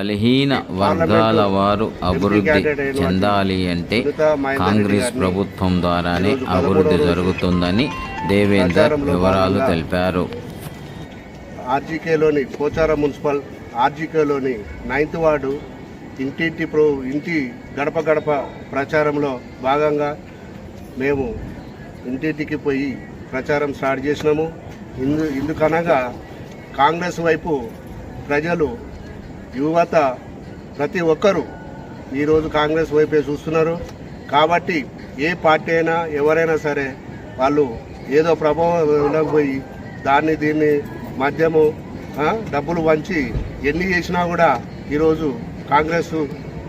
బలహీన వర్గాల వారు అభివృద్ధి చెందాలి అంటే కాంగ్రెస్ ప్రభుత్వం ద్వారానే అభివృద్ధి జరుగుతుందని దేవేందర్ వివరాలు తెలిపారు. ఆర్జీకేలోని పోచారం మున్సిపల్ ఆర్జీకేలోని నైన్త్ వార్డు ఇంటింటి ప్రో ఇంటి గడప గడప ప్రచారంలో భాగంగా మేము ఇంటింటికి పోయి ప్రచారం స్టార్ట్ చేసినాము. ఇందు ఇందుకనగా కాంగ్రెస్ వైపు ప్రజలు యువత ప్రతి ఒక్కరూ ఈరోజు కాంగ్రెస్ వైపే చూస్తున్నారు. కాబట్టి ఏ పార్టీ అయినా ఎవరైనా సరే వాళ్ళు ఏదో ప్రభావం పోయి దాన్ని దీన్ని మద్యము డబ్బులు వంచి ఎన్ని చేసినా కూడా ఈరోజు కాంగ్రెస్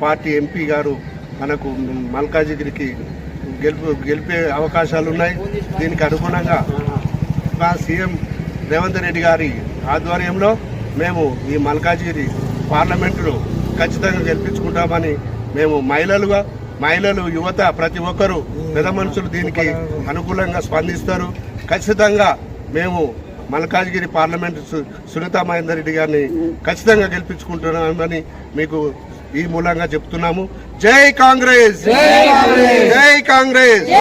పార్టీ ఎంపీ గారు మనకు మల్కాజిగిరికి గెలుపు గెలిపే అవకాశాలు ఉన్నాయి. దీనికి అనుగుణంగా మా సీఎం రేవంత్ రెడ్డి గారి ఆధ్వర్యంలో మేము ఈ మల్కాజిగిరి పార్లమెంటులో ఖచ్చితంగా గెలిపించుకుంటామని మేము మహిళలుగా మహిళలు యువత ప్రతి ఒక్కరూ పెద్ద మనుషులు దీనికి అనుకూలంగా స్పందిస్తారు. ఖచ్చితంగా మేము మల్కాజ్గిరి పార్లమెంట్ సునీతా మహేందర్ రెడ్డి గారిని ఖచ్చితంగా గెలిపించుకుంటున్నామని మీకు ఈ మూలంగా చెప్తున్నాము. జై కాంగ్రెస్! జై కాంగ్రెస్!